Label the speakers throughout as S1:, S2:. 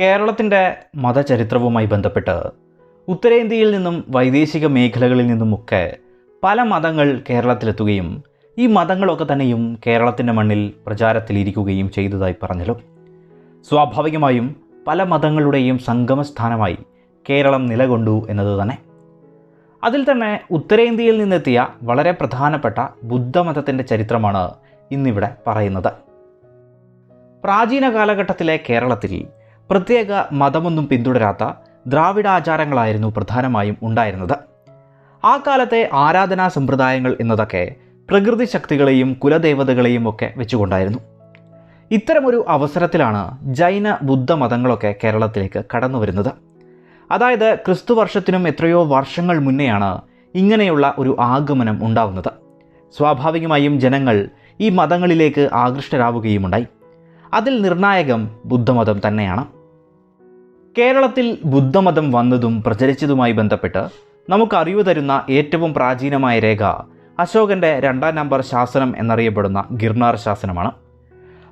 S1: കേരളത്തിന്റെ മതചരിത്രവുമായി ബന്ധപ്പെട്ട് ഉത്തരേന്ത്യയിൽ നിന്നും വൈദേശിക മേഖലകളിൽ നിന്നുമൊക്കെ പല മതങ്ങൾ കേരളത്തിലെത്തുകയും ഈ മതങ്ങളൊക്കെ തന്നെയും കേരളത്തിന്റെ മണ്ണിൽ പ്രചാരത്തിലിരിക്കുകയും ചെയ്തതായി പറഞ്ഞല്ലോ സ്വാഭാവികമായും പല മതങ്ങളുടെയും സംഗമസ്ഥാനമായി കേരളം നിലകൊണ്ടു എന്നത് തന്നെ. അതിൽ തന്നെ ഉത്തരേന്ത്യയിൽ നിന്നെത്തിയ വളരെ പ്രധാനപ്പെട്ട ബുദ്ധമതത്തിന്റെ ചരിത്രമാണ് ഇന്നിവിടെ പറയുന്നത്. പ്രാചീന കാലഘട്ടത്തിലെ കേരളത്തിൽ പ്രത്യേക മതമൊന്നും പിന്തുടരാത്ത ദ്രാവിഡാചാരങ്ങളായിരുന്നു പ്രധാനമായും ഉണ്ടായിരുന്നത്. ആ കാലത്തെ ആരാധനാ സമ്പ്രദായങ്ങൾ എന്നതൊക്കെ പ്രകൃതി ശക്തികളെയും കുലദേവതകളെയും ഒക്കെ വെച്ചുകൊണ്ടായിരുന്നു. ഇത്തരമൊരു അവസരത്തിലാണ് ജൈന ബുദ്ധ മതങ്ങളൊക്കെ കേരളത്തിലേക്ക് കടന്നു വരുന്നത്. അതായത് ക്രിസ്തു വർഷത്തിനും എത്രയോ വർഷങ്ങൾ മുന്നെയാണ് ഇങ്ങനെയുള്ള ഒരു ആഗമനം ഉണ്ടാവുന്നത്. സ്വാഭാവികമായും ജനങ്ങൾ ഈ മതങ്ങളിലേക്ക് ആകൃഷ്ടരാവുകയുമുണ്ടായി. അതിൽ നിർണായകം ബുദ്ധമതം തന്നെയാണ്. കേരളത്തിൽ ബുദ്ധമതം വന്നതും പ്രചരിച്ചതുമായി ബന്ധപ്പെട്ട് നമുക്ക് അറിവ് തരുന്ന ഏറ്റവും പ്രാചീനമായ രേഖ അശോകന്റെ രണ്ടാം നമ്പർ ശാസനം എന്നറിയപ്പെടുന്ന ഗിർനാർ ശാസനമാണ്.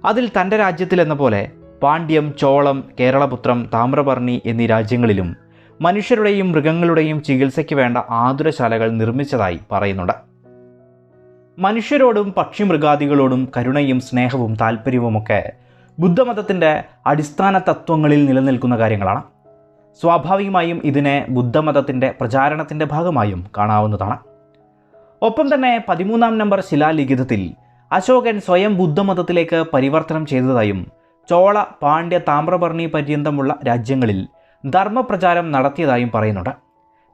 S1: അതിൽ തന്റെ രാജ്യത്തിലെന്ന പോലെ പാണ്ഡ്യം ചോളം കേരളപുത്രം താമ്രപർണി എന്നീ രാജ്യങ്ങളിലും മനുഷ്യരുടെയും മൃഗങ്ങളുടെയും ചികിത്സയ്ക്ക് വേണ്ട ആതുരശാലകൾ നിർമ്മിച്ചതായി പറയുന്നുണ്ട്. മനുഷ്യരോടും പക്ഷിമൃഗാദികളോടും കരുണയും സ്നേഹവും താല്പര്യവുമൊക്കെ ബുദ്ധമതത്തിന്റെ അടിസ്ഥാന തത്വങ്ങളിൽ നിലനിൽക്കുന്ന കാര്യങ്ങളാണ്. സ്വാഭാവികമായും ഇതിനെ ബുദ്ധമതത്തിന്റെ പ്രചാരണത്തിന്റെ ഭാഗമായും കാണാവുന്നതാണ്. ഒപ്പം തന്നെ പതിമൂന്നാം നമ്പർ ശിലാലിഖിതത്തിൽ അശോകൻ സ്വയം ബുദ്ധമതത്തിലേക്ക് പരിവർത്തനം ചെയ്തതായും ചോള പാണ്ഡ്യ താമ്രപർണി പര്യന്തമുള്ള രാജ്യങ്ങളിൽ ധർമ്മപ്രചാരം നടത്തിയതായും പറയുന്നുണ്ട്.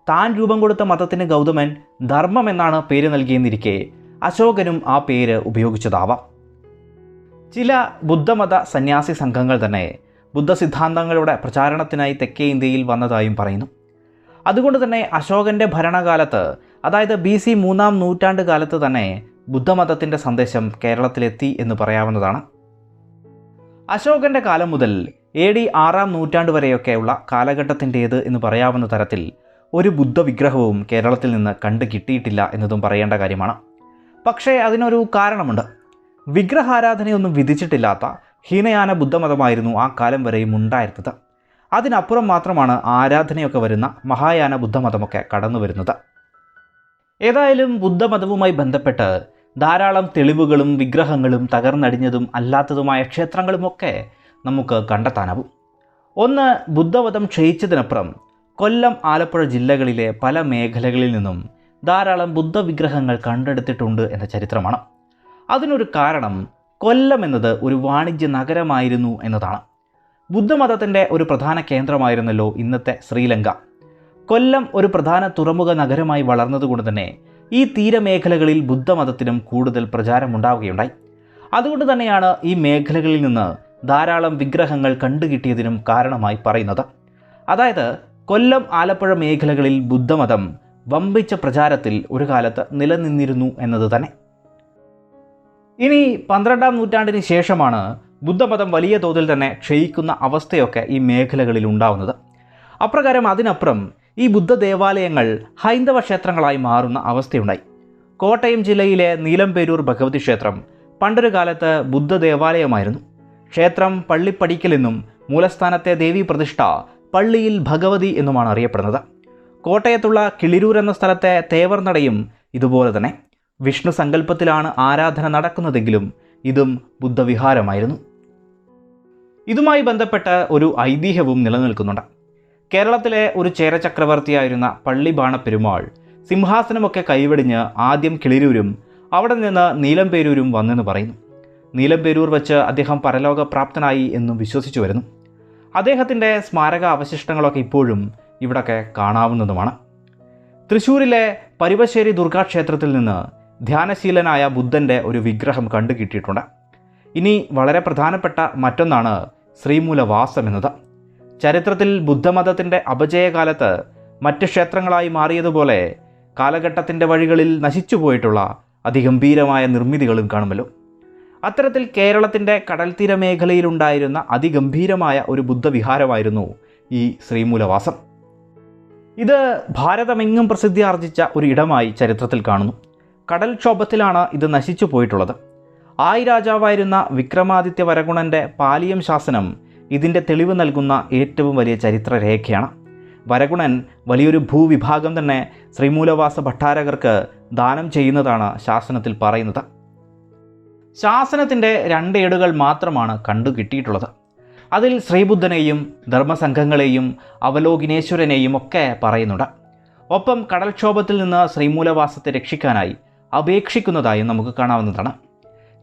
S1: താൻ രൂപം കൊടുത്ത മതത്തിന് ഗൗതമൻ ധർമ്മം എന്നാണ് പേര് നൽകിയെന്നിരിക്കെ അശോകനും ആ പേര് ഉപയോഗിച്ചതാവാം. ചില ബുദ്ധമത സന്യാസി സംഘങ്ങൾ തന്നെ ബുദ്ധ സിദ്ധാന്തങ്ങളുടെ പ്രചാരണത്തിനായി തെക്കേ ഇന്ത്യയിൽ വന്നതായും പറയുന്നു. അതുകൊണ്ട് തന്നെ അശോകന്റെ ഭരണകാലത്ത് അതായത് ബി സി മൂന്നാം നൂറ്റാണ്ട് കാലത്ത് തന്നെ ബുദ്ധമതത്തിന്റെ സന്ദേശം കേരളത്തിലെത്തി എന്ന് പറയാവുന്നതാണ്. അശോകന്റെ കാലം മുതൽ എ ഡി ആറാം നൂറ്റാണ്ട് വരെയൊക്കെയുള്ള കാലഘട്ടത്തിന്റേത് എന്ന് പറയാവുന്ന തരത്തിൽ ഒരു ബുദ്ധ വിഗ്രഹവും കേരളത്തിൽ നിന്ന് കണ്ടു കിട്ടിയിട്ടില്ല എന്നതും പറയേണ്ട കാര്യമാണ്. പക്ഷേ അതിനൊരു കാരണമുണ്ട്. വിഗ്രഹാരാധനയൊന്നും വിധിച്ചിട്ടില്ലാത്ത ഹീനയാന ബുദ്ധമതമായിരുന്നു ആ കാലം വരെയും ഉണ്ടായിരുന്നത് അതിനപ്പുറം മാത്രമാണ് ആരാധനയൊക്കെ വരുന്ന മഹായാന ബുദ്ധമതമൊക്കെ കടന്നു വരുന്നത്. ഏതായാലും ബുദ്ധമതവുമായി ബന്ധപ്പെട്ട് ധാരാളം തെളിവുകളും വിഗ്രഹങ്ങളും തകർന്നടിഞ്ഞതും അല്ലാത്തതുമായ ക്ഷേത്രങ്ങളുമൊക്കെ നമുക്ക് കണ്ടെത്താനാവും. ഒന്ന് ബുദ്ധമതം ക്ഷയിച്ചതിനപ്പുറം കൊല്ലം ആലപ്പുഴ ജില്ലകളിലെ പല മേഖലകളിൽ നിന്നും ധാരാളം ബുദ്ധവിഗ്രഹങ്ങൾ കണ്ടെടുത്തിട്ടുണ്ട് എന്ന ചരിത്രമാണ്. അതിനൊരു കാരണം കൊല്ലം എന്നത് ഒരു വാണിജ്യ നഗരമായിരുന്നു എന്നതാണ്. ബുദ്ധമതത്തിന്റെ ഒരു പ്രധാന കേന്ദ്രമായിരുന്നല്ലോ ഇന്നത്തെ ശ്രീലങ്ക. കൊല്ലം ഒരു പ്രധാന തുറമുഖ നഗരമായി വളർന്നതുകൊണ്ട് തന്നെ ഈ തീരമേഖലകളിൽ ബുദ്ധമതത്തിനും കൂടുതൽ പ്രചാരമുണ്ടാവുകയുണ്ടായി. അതുകൊണ്ട് തന്നെയാണ് ഈ മേഖലകളിൽ നിന്ന് ധാരാളം വിഗ്രഹങ്ങൾ കണ്ടുകിട്ടിയതിനും കാരണമായി പറയുന്നത്. അതായത് കൊല്ലം ആലപ്പുഴ മേഖലകളിൽ ബുദ്ധമതം വമ്പിച്ച പ്രചാരത്തിൽ ഒരു കാലത്ത് നിലനിന്നിരുന്നു എന്നത് തന്നെ. ഇനി പന്ത്രണ്ടാം നൂറ്റാണ്ടിന് ശേഷമാണ് ബുദ്ധമതം വലിയ തോതിൽ തന്നെ ക്ഷയിക്കുന്ന അവസ്ഥയൊക്കെ ഈ മേഖലകളിൽ ഉണ്ടാവുന്നത്. അപ്രകാരം അതിനപ്പുറം ഈ ബുദ്ധ ദേവാലയങ്ങൾ ഹൈന്ദവ ക്ഷേത്രങ്ങളായി മാറുന്ന അവസ്ഥയുണ്ടായി. കോട്ടയം ജില്ലയിലെ നീലംപേരൂർ ഭഗവതി ക്ഷേത്രം പണ്ടൊരു കാലത്ത് ബുദ്ധ ദേവാലയമായിരുന്നു. ക്ഷേത്രം പള്ളിപ്പടിക്കൽ എന്നും മൂലസ്ഥാനത്തെ ദേവി പ്രതിഷ്ഠ പള്ളിയിൽ ഭഗവതി എന്നുമാണ് അറിയപ്പെടുന്നത്. കോട്ടയത്തുള്ള കിളിരൂർ എന്ന സ്ഥലത്തെ തേവർനടയും ഇതുപോലെ തന്നെ. വിഷ്ണു സങ്കല്പത്തിലാണ് ആരാധന നടക്കുന്നതെങ്കിലും ഇതും ബുദ്ധവിഹാരമായിരുന്നു. ഇതുമായി ബന്ധപ്പെട്ട ഒരു ഐതിഹ്യവും നിലനിൽക്കുന്നുണ്ട്. കേരളത്തിലെ ഒരു ചേരചക്രവർത്തിയായിരുന്ന പള്ളി ബാണപ്പെരുമാൾ സിംഹാസനമൊക്കെ കൈവെടിഞ്ഞ് ആദ്യം കിളിരൂരും അവിടെ നിന്ന് നീലംപേരൂരും വന്നെന്ന് പറയുന്നു. നീലംപേരൂർ വച്ച് അദ്ദേഹം പരലോകപ്രാപ്തനായി എന്നും വിശ്വസിച്ചു വരുന്നു. അദ്ദേഹത്തിന്റെ സ്മാരക അവശിഷ്ടങ്ങളൊക്കെ ഇപ്പോഴും ഇവിടൊക്കെ കാണാവുന്നതുമാണ്. തൃശ്ശൂരിലെ പരിവശ്ശേരി ദുർഗാക്ഷേത്രത്തിൽ നിന്ന് ധ്യാനശീലനായ ബുദ്ധന്റെ ഒരു വിഗ്രഹം കണ്ടു കിട്ടിയിട്ടുണ്ട്. ഇനി വളരെ പ്രധാനപ്പെട്ട മറ്റൊന്നാണ് ശ്രീമൂലവാസം എന്നത്. ചരിത്രത്തിൽ ബുദ്ധമതത്തിന്റെ അപജയകാലത്ത് മറ്റ് ക്ഷേത്രങ്ങളായി മാറിയതുപോലെ കാലഘട്ടത്തിന്റെ വഴികളിൽ നശിച്ചുപോയിട്ടുള്ള അതിഗംഭീരമായ നിർമ്മിതികളും കാണുമല്ലോ. അത്തരത്തിൽ കേരളത്തിന്റെ കടൽത്തീര മേഖലയിലുണ്ടായിരുന്ന അതിഗംഭീരമായ ഒരു ബുദ്ധവിഹാരമായിരുന്നു ഈ ശ്രീമൂലവാസം. ഇത് ഭാരതമെങ്ങും പ്രസിദ്ധി ആർജിച്ച ഒരു ഇടമായി ചരിത്രത്തിൽ കാണുന്നു. കടൽക്ഷോഭത്തിലാണ് ഇത് നശിച്ചു പോയിട്ടുള്ളത്. ആയി രാജാവായിരുന്ന വിക്രമാദിത്യ വരഗുണന്റെ പാലിയം ശാസനം ഇതിന്റെ തെളിവ് നൽകുന്ന ഏറ്റവും വലിയ ചരിത്രരേഖയാണ്. വരഗുണൻ വലിയൊരു ഭൂവിഭാഗം തന്നെ ശ്രീമൂലവാസ ഭട്ടാരകർക്ക് ദാനം ചെയ്യുന്നതാണ് ശാസനത്തിൽ പറയുന്നത്. ശാസനത്തിന്റെ രണ്ട് ഏടുകൾ മാത്രമാണ് കണ്ടു കിട്ടിയിട്ടുള്ളത് അതിൽ ശ്രീബുദ്ധനെയും ധർമ്മസംഘങ്ങളെയും അവലോകിനേശ്വരനെയും ഒക്കെ പറയുന്നുണ്ട്. ഒപ്പം കടൽക്ഷോഭത്തിൽ നിന്ന് ശ്രീമൂലവാസത്തെ രക്ഷിക്കാനായി അപേക്ഷിക്കുന്നതായും നമുക്ക് കാണാവുന്നതാണ്.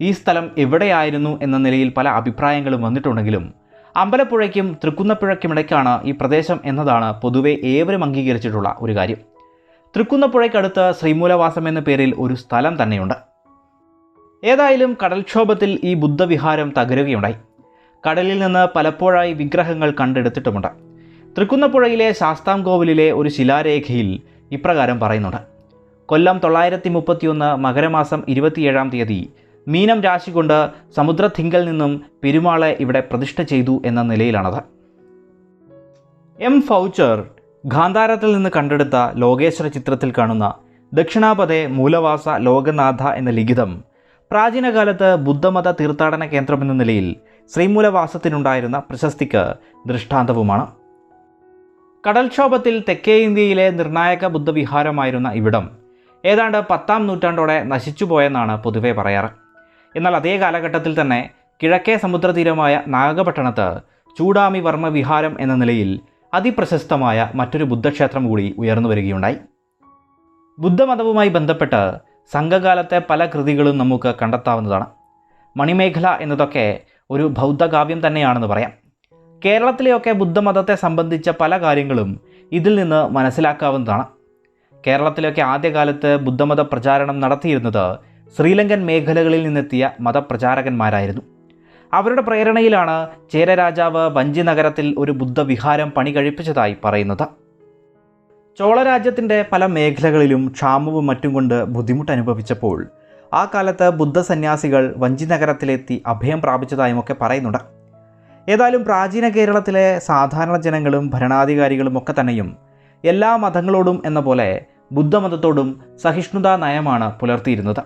S1: ഈ സ്ഥലം എവിടെയായിരുന്നു എന്ന നിലയിൽ പല അഭിപ്രായങ്ങളും വന്നിട്ടുണ്ടെങ്കിലും അമ്പലപ്പുഴയ്ക്കും തൃക്കുന്നപ്പുഴയ്ക്കുമിടയ്ക്കാണ് ഈ പ്രദേശം എന്നതാണ് പൊതുവെ ഏവരും അംഗീകരിച്ചിട്ടുള്ള ഒരു കാര്യം. തൃക്കുന്നപ്പുഴയ്ക്കടുത്ത് ശ്രീമൂലവാസം എന്ന പേരിൽ ഒരു സ്ഥലം തന്നെയുണ്ട്. ഏതായാലും കടൽക്ഷോഭത്തിൽ ഈ ബുദ്ധവിഹാരം തകരുകയുണ്ടായി. കടലിൽ നിന്ന് പലപ്പോഴായി വിഗ്രഹങ്ങൾ കണ്ടെടുത്തിട്ടുമുണ്ട്. തൃക്കുന്നപ്പുഴയിലെ ശാസ്താംകോവിലിലെ ഒരു ശിലാരേഖയിൽ ഇപ്രകാരം പറയുന്നുണ്ട്. കൊല്ലം തൊള്ളായിരത്തി മുപ്പത്തിയൊന്ന് മകരമാസം ഇരുപത്തിയേഴാം തീയതി. മീനം രാശി കൊണ്ട് സമുദ്രത്തിങ്കൽ നിന്നും പെരുമാളെ ഇവിടെ പ്രതിഷ്ഠ ചെയ്തു എന്ന നിലയിലാണത്. എം ഫൗച്ചർ ഗാന്ധാരത്തിൽ നിന്ന് കണ്ടെടുത്ത ലോകേശ്വര ചിത്രത്തിൽ കാണുന്ന ദക്ഷിണാപദേ മൂലവാസ ലോകനാഥ എന്ന ലിഖിതം പ്രാചീനകാലത്ത് ബുദ്ധമത തീർത്ഥാടന കേന്ദ്രമെന്ന നിലയിൽ ശ്രീമൂലവാസത്തിനുണ്ടായിരുന്ന പ്രശസ്തിക്ക് ദൃഷ്ടാന്തവുമാണ്. കടൽക്ഷോഭത്തിൽ തെക്കേ ഇന്ത്യയിലെ നിർണായക ബുദ്ധവിഹാരമായിരുന്ന ഇവിടം ഏതാണ്ട് പത്താം നൂറ്റാണ്ടോടെ നശിച്ചുപോയെന്നാണ് പൊതുവെ പറയാറ്. എന്നാൽ അതേ കാലഘട്ടത്തിൽ തന്നെ കിഴക്കേ സമുദ്രതീരമായ നാഗപട്ടണത്ത് ചൂടാമി വർമ്മ വിഹാരം എന്ന നിലയിൽ അതിപ്രശസ്തമായ മറ്റൊരു ബുദ്ധക്ഷേത്രം കൂടി ഉയർന്നു വരികയുണ്ടായി ബുദ്ധമതവുമായി ബന്ധപ്പെട്ട് സംഘകാലത്തെ പല കൃതികളും നമുക്ക് കണ്ടെത്താവുന്നതാണ്. മണിമേഖല എന്നതൊക്കെ ഒരു ബൗദ്ധകാവ്യം തന്നെയാണെന്ന് പറയാം. കേരളത്തിലെയൊക്കെ ബുദ്ധമതത്തെ സംബന്ധിച്ച പല കാര്യങ്ങളും ഇതിൽ നിന്ന് മനസ്സിലാക്കാവുന്നതാണ്. കേരളത്തിലൊക്കെ ആദ്യകാലത്ത് ബുദ്ധമത പ്രചാരണം നടത്തിയിരുന്നത് ശ്രീലങ്കൻ മേഖലകളിൽ നിന്നെത്തിയ മതപ്രചാരകന്മാരായിരുന്നു. അവരുടെ പ്രേരണയിലാണ് ചേരരാജാവ് വഞ്ചി നഗരത്തിൽ ഒരു ബുദ്ധവിഹാരം പണി കഴിപ്പിച്ചതായി പറയുന്നത്. ചോളരാജ്യത്തിന്റെ പല മേഖലകളിലും ക്ഷാമവും മറ്റും കൊണ്ട് ബുദ്ധിമുട്ട് അനുഭവിച്ചപ്പോൾ ആ കാലത്ത് ബുദ്ധസന്യാസികൾ വഞ്ചി നഗരത്തിലെത്തി അഭയം പ്രാപിച്ചതായുമൊക്കെ പറയുന്നുണ്ട്. ഏതായാലും പ്രാചീന കേരളത്തിലെ സാധാരണ ജനങ്ങളും ഭരണാധികാരികളും ഒക്കെ തന്നെയും എല്ലാ മതങ്ങളോടും എന്ന പോലെ ബുദ്ധമതത്തോടും സഹിഷ്ണുതാ നയമാണ് പുലർത്തിയിരുന്നത്.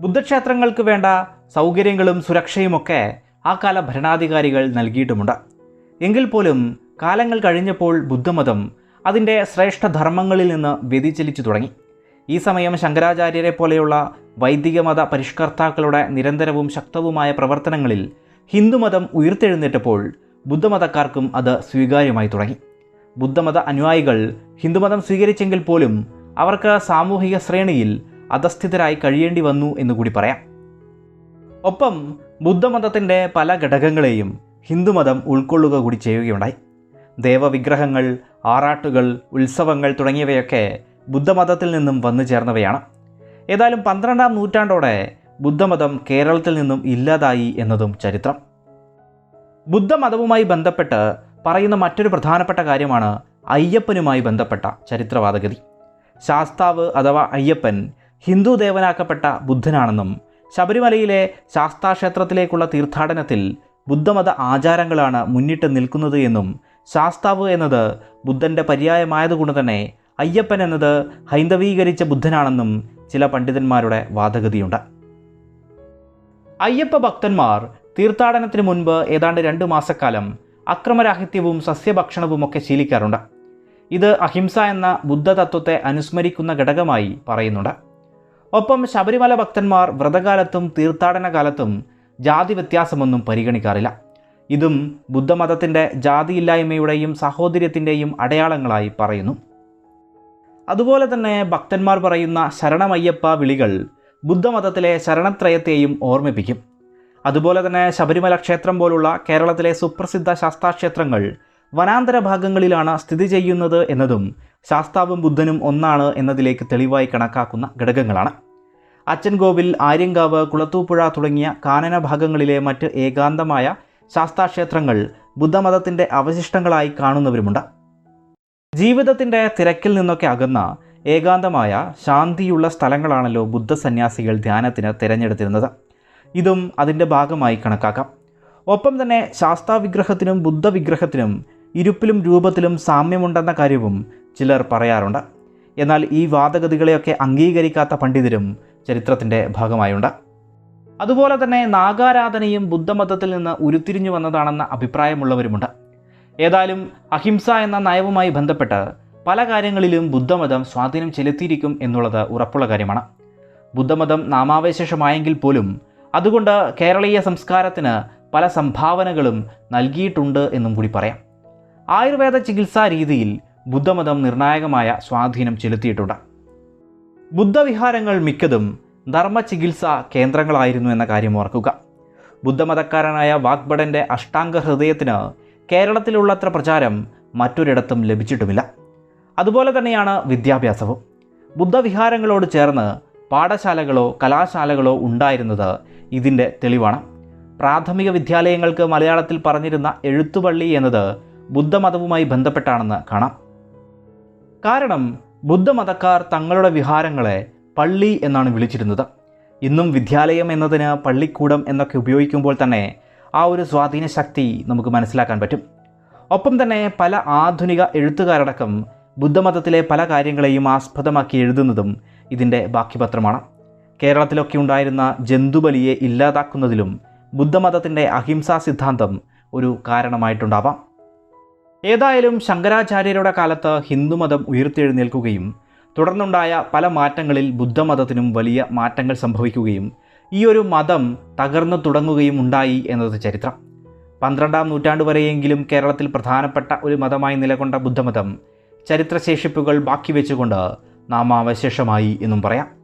S1: ബുദ്ധക്ഷേത്രങ്ങൾക്ക് വേണ്ട സൗകര്യങ്ങളും സുരക്ഷയുമൊക്കെ ആ കാല ഭരണാധികാരികൾ നൽകിയിട്ടുമുണ്ട്. എങ്കിൽ പോലും കാലങ്ങൾ കഴിഞ്ഞപ്പോൾ ബുദ്ധമതം അതിന്റെ ശ്രേഷ്ഠ ധർമ്മങ്ങളിൽ നിന്ന് വ്യതിചലിച്ചു തുടങ്ങി. ഈ സമയം ശങ്കരാചാര്യരെ പോലെയുള്ള വൈദികമത പരിഷ്കർത്താക്കളുടെ നിരന്തരവും ശക്തവുമായ പ്രവർത്തനങ്ങളിൽ ഹിന്ദുമതം ഉയർത്തെഴുന്നേറ്റപ്പോൾ ബുദ്ധമതക്കാർക്കും അത് സ്വീകാര്യമായി തുടങ്ങി. ബുദ്ധമത അനുയായികൾ ഹിന്ദുമതം സ്വീകരിച്ചെങ്കിൽ പോലും അവർക്ക് സാമൂഹിക ശ്രേണിയിൽ അധസ്ഥിതരായി കഴിയേണ്ടി വന്നു എന്നുകൂടി പറയാം. ഒപ്പം ബുദ്ധമതത്തിന്റെ പല ഘടകങ്ങളെയും ഹിന്ദുമതം ഉൾക്കൊള്ളുക കൂടി ചെയ്യുകയുണ്ടായി. ദേവവിഗ്രഹങ്ങൾ ആറാട്ടുകൾ ഉത്സവങ്ങൾ തുടങ്ങിയവയൊക്കെ ബുദ്ധമതത്തിൽ നിന്നും വന്നു ചേർന്നവയാണ്. ഏതായാലും പന്ത്രണ്ടാം നൂറ്റാണ്ടോടെ ബുദ്ധമതം കേരളത്തിൽ നിന്നും ഇല്ലാതായി എന്നതും ചരിത്രം. ബുദ്ധമതവുമായി ബന്ധപ്പെട്ട് പറയുന്ന മറ്റൊരു പ്രധാനപ്പെട്ട കാര്യമാണ് അയ്യപ്പനുമായി ബന്ധപ്പെട്ട ചരിത്രവാദഗതി. ശാസ്താവ് അഥവാ അയ്യപ്പൻ ഹിന്ദു ദേവനാക്കപ്പെട്ട ബുദ്ധനാണെന്നും ശബരിമലയിലെ ശാസ്താക്ഷേത്രത്തിലേക്കുള്ള തീർത്ഥാടനത്തിൽ ബുദ്ധമത ആചാരങ്ങളാണ് മുന്നിട്ട് നിൽക്കുന്നത് എന്നും ശാസ്താവ് എന്നത് ബുദ്ധന്റെ പര്യായമായതുകൊണ്ട് തന്നെ അയ്യപ്പൻ എന്നത് ഹൈന്ദവീകരിച്ച ബുദ്ധനാണെന്നും ചില പണ്ഡിതന്മാരുടെ വാദഗതിയുണ്ട്. അയ്യപ്പ ഭക്തന്മാർ തീർത്ഥാടനത്തിന് മുൻപ് ഏതാണ്ട് രണ്ട് മാസക്കാലം അക്രമരാഹിത്യവും സസ്യഭക്ഷണവുമൊക്കെ ശീലിക്കാറുണ്ട്. ഇത് അഹിംസ എന്ന ബുദ്ധതത്വത്തെ അനുസ്മരിക്കുന്ന ഘടകമായി പറയുന്നുണ്ട്. ഒപ്പം ശബരിമല ഭക്തന്മാർ വ്രതകാലത്തും തീർത്ഥാടന കാലത്തും ജാതി വ്യത്യാസമൊന്നും പരിഗണിക്കാറില്ല. ഇതും ബുദ്ധമതത്തിന്റെ ജാതിയില്ലായ്മയുടെയും സഹോദര്യത്തിന്റെയും അടയാളങ്ങളായി പറയുന്നു. അതുപോലെ തന്നെ ഭക്തന്മാർ പറയുന്ന ശരണമയ്യപ്പ വിളികൾ ബുദ്ധമതത്തിലെ ശരണത്രയത്തെയും ഓർമ്മിപ്പിക്കും. അതുപോലെ തന്നെ ശബരിമല ക്ഷേത്രം പോലുള്ള കേരളത്തിലെ സുപ്രസിദ്ധ ശാസ്താക്ഷേത്രങ്ങൾ വനാന്തര ഭാഗങ്ങളിലാണ് സ്ഥിതി ചെയ്യുന്നത് എന്നതും ശാസ്താവും ബുദ്ധനും ഒന്നാണ് എന്നതിലേക്ക് തെളിവായി കണക്കാക്കുന്ന ഘടകങ്ങളാണ്. അച്ചൻകോവിൽ ആര്യങ്കാവ് കുളത്തൂപ്പുഴ തുടങ്ങിയ കാനന ഭാഗങ്ങളിലെ മറ്റ് ഏകാന്തമായ ശാസ്താക്ഷേത്രങ്ങൾ ബുദ്ധമതത്തിന്റെ അവശിഷ്ടങ്ങളായി കാണുന്നവരുമുണ്ട്. ജീവിതത്തിന്റെ തിരക്കിൽ നിന്നൊക്കെ അകന്ന ഏകാന്തമായ ശാന്തിയുള്ള സ്ഥലങ്ങളാണല്ലോ ബുദ്ധസന്യാസികൾ ധ്യാനത്തിന് തിരഞ്ഞെടുത്തിരുന്നത്. ഇതും അതിന്റെ ഭാഗമായി കണക്കാക്കാം. ഒപ്പം തന്നെ ശാസ്താവിഗ്രഹത്തിനും ബുദ്ധവിഗ്രഹത്തിനും ഇരുപ്പിലും രൂപത്തിലും സാമ്യമുണ്ടെന്ന കാര്യവും ചിലർ പറയാറുണ്ട്. എന്നാൽ ഈ വാദഗതികളെയൊക്കെ അംഗീകരിക്കാത്ത പണ്ഡിതരും ചരിത്രത്തിന്റെ ഭാഗമായുണ്ട്. അതുപോലെ തന്നെ നാഗാരാധനയും ബുദ്ധമതത്തിൽ നിന്ന് ഉരുത്തിരിഞ്ഞു വന്നതാണെന്ന അഭിപ്രായമുള്ളവരുമുണ്ട്. ഏതായാലും അഹിംസ എന്ന നയവുമായി ബന്ധപ്പെട്ട് പല കാര്യങ്ങളിലും ബുദ്ധമതം സ്വാധീനം ചെലുത്തിയിരിക്കും എന്നുള്ളത് ഉറപ്പുള്ള കാര്യമാണ്. ബുദ്ധമതം നാമാവശേഷമായെങ്കിൽ പോലും അതുകൊണ്ട് കേരളീയ സംസ്കാരത്തിന് പല സംഭാവനകളും നൽകിയിട്ടുണ്ട് എന്നും കൂടി പറയാം. ആയുർവേദ ചികിത്സാ രീതിയിൽ ബുദ്ധമതം നിർണായകമായ സ്വാധീനം ചെലുത്തിയിട്ടുണ്ട്. ബുദ്ധവിഹാരങ്ങൾ മിക്കതും ധർമ്മ ചികിത്സാ കേന്ദ്രങ്ങളായിരുന്നു എന്ന കാര്യം ഓർക്കുക. ബുദ്ധമതക്കാരനായ വാഗ്ഭടന്റെ അഷ്ടാംഗ ഹൃദയത്തിന് കേരളത്തിലുള്ളത്ര പ്രചാരം മറ്റൊരിടത്തും ലഭിച്ചിട്ടുമില്ല. അതുപോലെ തന്നെയാണ് വിദ്യാഭ്യാസവും. ബുദ്ധവിഹാരങ്ങളോട് ചേർന്ന് പാഠശാലകളോ കലാശാലകളോ ഉണ്ടായിരുന്നത് ഇതിന്റെ തെളിവാണ്. പ്രാഥമിക വിദ്യാലയങ്ങൾക്ക് മലയാളത്തിൽ പറഞ്ഞിരുന്ന എഴുത്തുപള്ളി എന്നത് ബുദ്ധമതവുമായി ബന്ധപ്പെട്ടാണെന്ന് കാണാം. കാരണം ബുദ്ധമതക്കാർ തങ്ങളുടെ വിഹാരങ്ങളെ പള്ളി എന്നാണ് വിളിച്ചിരുന്നത്. ഇന്നും വിദ്യാലയം എന്നതിന് പള്ളിക്കൂടം എന്നൊക്കെ ഉപയോഗിക്കുമ്പോൾ തന്നെ ആ ഒരു സ്വാധീന ശക്തി നമുക്ക് മനസ്സിലാക്കാൻ പറ്റും. ഒപ്പം തന്നെ പല ആധുനിക എഴുത്തുകാരടക്കം ബുദ്ധമതത്തിലെ പല കാര്യങ്ങളെയും ആസ്പദമാക്കി എഴുതുന്നതും ഇതിന്റെ ബാക്കിപത്രമാണ്. കേരളത്തിലൊക്കെ ഉണ്ടായിരുന്ന ജന്തുബലിയെ ഇല്ലാതാക്കുന്നതിലും ബുദ്ധമതത്തിന്റെ അഹിംസാ സിദ്ധാന്തം ഒരു കാരണമായിട്ടുണ്ടാവാം. ഏതായാലും ശങ്കരാചാര്യരുടെ കാലത്ത് ഹിന്ദുമതം ഉയർത്തെഴുന്നേൽക്കുകയും തുടർന്നുണ്ടായ പല മാറ്റങ്ങളിൽ ബുദ്ധമതത്തിനും വലിയ മാറ്റങ്ങൾ സംഭവിക്കുകയും ഈ ഒരു മതം തകർന്നു തുടങ്ങുകയും ഉണ്ടായി എന്നത് ചരിത്രം. പന്ത്രണ്ടാം നൂറ്റാണ്ട് വരെയെങ്കിലും കേരളത്തിൽ പ്രധാനപ്പെട്ട ഒരു മതമായി നിലകൊണ്ട ബുദ്ധമതം ചരിത്രശേഷിപ്പുകൾ ബാക്കി വെച്ചുകൊണ്ട് നാമാവശേഷമായി എന്നും പറയാം.